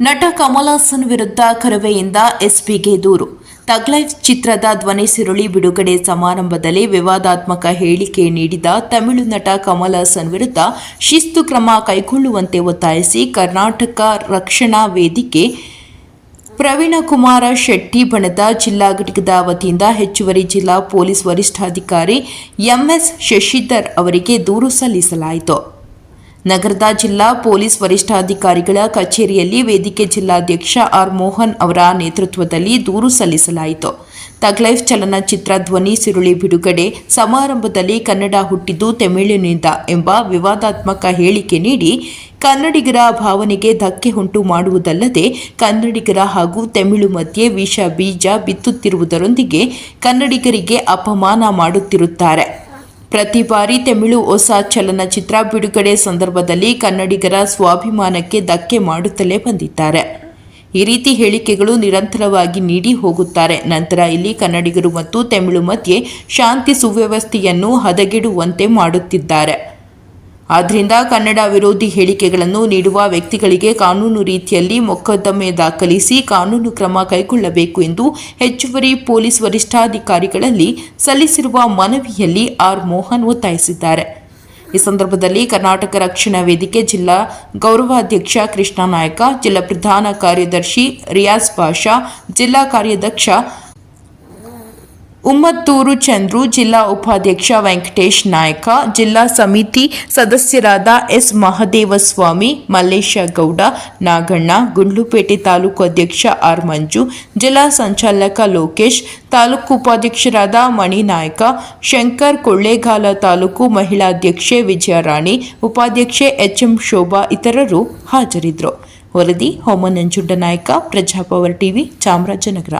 ನಟ ಕಮಲ್ ವಿರುದ್ಧ ಕರವೆಯಿಂದ ಎಸ್ಪಿಗೆ ದೂರು. ತಗ್ಲೈಫ್ ಚಿತ್ರದ ಧ್ವನಿ ಸಿರುಳಿ ಬಿಡುಗಡೆ ಸಮಾರಂಭದಲ್ಲಿ ವಿವಾದಾತ್ಮಕ ಹೇಳಿಕೆ ನೀಡಿದ ತಮಿಳು ನಟ ಕಮಲ್ ವಿರುದ್ಧ ಶಿಸ್ತು ಕ್ರಮ ಕೈಗೊಳ್ಳುವಂತೆ ಒತ್ತಾಯಿಸಿ ಕರ್ನಾಟಕ ರಕ್ಷಣಾ ವೇದಿಕೆ ಪ್ರವೀಣಕುಮಾರ ಶೆಟ್ಟಿ ಬಣದ ಜಿಲ್ಲಾ ಘಟಕದ ವತಿಯಿಂದ ಹೆಚ್ಚುವರಿ ಜಿಲ್ಲಾ ಪೊಲೀಸ್ ವರಿಷ್ಠಾಧಿಕಾರಿ ಎಂಎಸ್ ಶಶಿಧರ್ ಅವರಿಗೆ ದೂರು ಸಲ್ಲಿಸಲಾಯಿತು. ನಗರದ ಜಿಲ್ಲಾ ಪೊಲೀಸ್ ವರಿಷ್ಠಾಧಿಕಾರಿಗಳ ಕಚೇರಿಯಲ್ಲಿ ವೇದಿಕೆ ಜಿಲ್ಲಾಧ್ಯಕ್ಷ ಆರ್ ಮೋಹನ್ ಅವರ ನೇತೃತ್ವದಲ್ಲಿ ದೂರು ಸಲ್ಲಿಸಲಾಯಿತು. ತಗ್ಲೈಫ್ ಚಲನಚಿತ್ರ ಧ್ವನಿ ಸಿರುಳಿ ಬಿಡುಗಡೆ ಸಮಾರಂಭದಲ್ಲಿ ಕನ್ನಡ ಹುಟ್ಟಿದ್ದು ತಮಿಳಿನಿಂದ ಎಂಬ ವಿವಾದಾತ್ಮಕ ಹೇಳಿಕೆ ನೀಡಿ, ಕನ್ನಡಿಗರ ಭಾವನೆಗೆ ಧಕ್ಕೆ ಉಂಟು ಮಾಡುವುದಲ್ಲದೆ ಕನ್ನಡಿಗರ ಹಾಗೂ ತಮಿಳು ಮಧ್ಯೆ ವಿಷ ಬೀಜ ಬಿತ್ತುತ್ತಿರುವುದರೊಂದಿಗೆ ಕನ್ನಡಿಗರಿಗೆ ಅಪಮಾನ ಮಾಡುತ್ತಿರುತ್ತಾರೆ. ಪ್ರತಿ ಬಾರಿ ತಮಿಳು ಹೊಸ ಚಲನಚಿತ್ರ ಬಿಡುಗಡೆ ಸಂದರ್ಭದಲ್ಲಿ ಕನ್ನಡಿಗರ ಸ್ವಾಭಿಮಾನಕ್ಕೆ ಧಕ್ಕೆ ಮಾಡುತ್ತಲೇ ಬಂದಿದ್ದಾರೆ. ಈ ರೀತಿ ಹೇಳಿಕೆಗಳು ನಿರಂತರವಾಗಿ ನೀಡಿ ಹೋಗುತ್ತಾರೆ. ನಂತರ ಇಲ್ಲಿ ಕನ್ನಡಿಗರು ಮತ್ತು ತಮಿಳು ಮಧ್ಯೆ ಶಾಂತಿ ಸುವ್ಯವಸ್ಥೆಯನ್ನು ಹದಗೆಡುವಂತೆ ಮಾಡುತ್ತಿದ್ದಾರೆ. ಆದ್ದರಿಂದ ಕನ್ನಡ ವಿರೋಧಿ ಹೇಳಿಕೆಗಳನ್ನು ನೀಡುವ ವ್ಯಕ್ತಿಗಳಿಗೆ ಕಾನೂನು ರೀತಿಯಲ್ಲಿ ಮೊಕದ್ದಮೆ ದಾಖಲಿಸಿ ಕಾನೂನು ಕ್ರಮ ಕೈಗೊಳ್ಳಬೇಕು ಎಂದು ಹೆಚ್ಚುವರಿ ಪೊಲೀಸ್ ವರಿಷ್ಠಾಧಿಕಾರಿಗಳಲ್ಲಿ ಸಲ್ಲಿಸಿರುವ ಮನವಿಯಲ್ಲಿ ಆರ್ ಮೋಹನ್ ಒತ್ತಾಯಿಸಿದ್ದಾರೆ. ಈ ಸಂದರ್ಭದಲ್ಲಿ ಕರ್ನಾಟಕ ರಕ್ಷಣಾ ವೇದಿಕೆ ಜಿಲ್ಲಾ ಗೌರವಾಧ್ಯಕ್ಷ ಕೃಷ್ಣ ನಾಯಕ, ಜಿಲ್ಲಾ ಪ್ರಧಾನ ಕಾರ್ಯದರ್ಶಿ ರಿಯಾಜ್ ಪಾಷಾ, ಜಿಲ್ಲಾ ಕಾರ್ಯಾಧ್ಯಕ್ಷ ಉಮ್ಮತ್ತೂರು ಚಂದ್ರು ಜಿಲ್ಲಾ ಉಪಾಧ್ಯಕ್ಷ ವೆಂಕಟೇಶ್ ನಾಯಕ, ಜಿಲ್ಲಾ ಸಮಿತಿ ಸದಸ್ಯರಾದ ಎಸ್ ಮಹದೇವಸ್ವಾಮಿ, ಮಲ್ಲೇಶ ಗೌಡ, ನಾಗಣ್ಣ, ಗುಂಡ್ಲುಪೇಟೆ ತಾಲೂಕು ಅಧ್ಯಕ್ಷ ಆರ್ ಮಂಜು, ಜಿಲ್ಲಾ ಸಂಚಾಲಕ ಲೋಕೇಶ್, ತಾಲೂಕು ಉಪಾಧ್ಯಕ್ಷರಾದ ಮಣಿನಾಯಕ ಶಂಕರ್ ಕೊಳ್ಳೇಗಾಲ ತಾಲೂಕು ಮಹಿಳಾ ಅಧ್ಯಕ್ಷೆ ವಿಜಯರಾಣಿ ಉಪಾಧ್ಯಕ್ಷೆ ಎಚ್ ಎಂ ಶೋಭಾ ಇತರರು ಹಾಜರಿದ್ದರು. ವರದಿ ಹೋಮನಂಜುಂಡ ನಾಯಕ ಪ್ರಜಾಪವರ್ ಟಿವಿ ಚಾಮರಾಜನಗರ.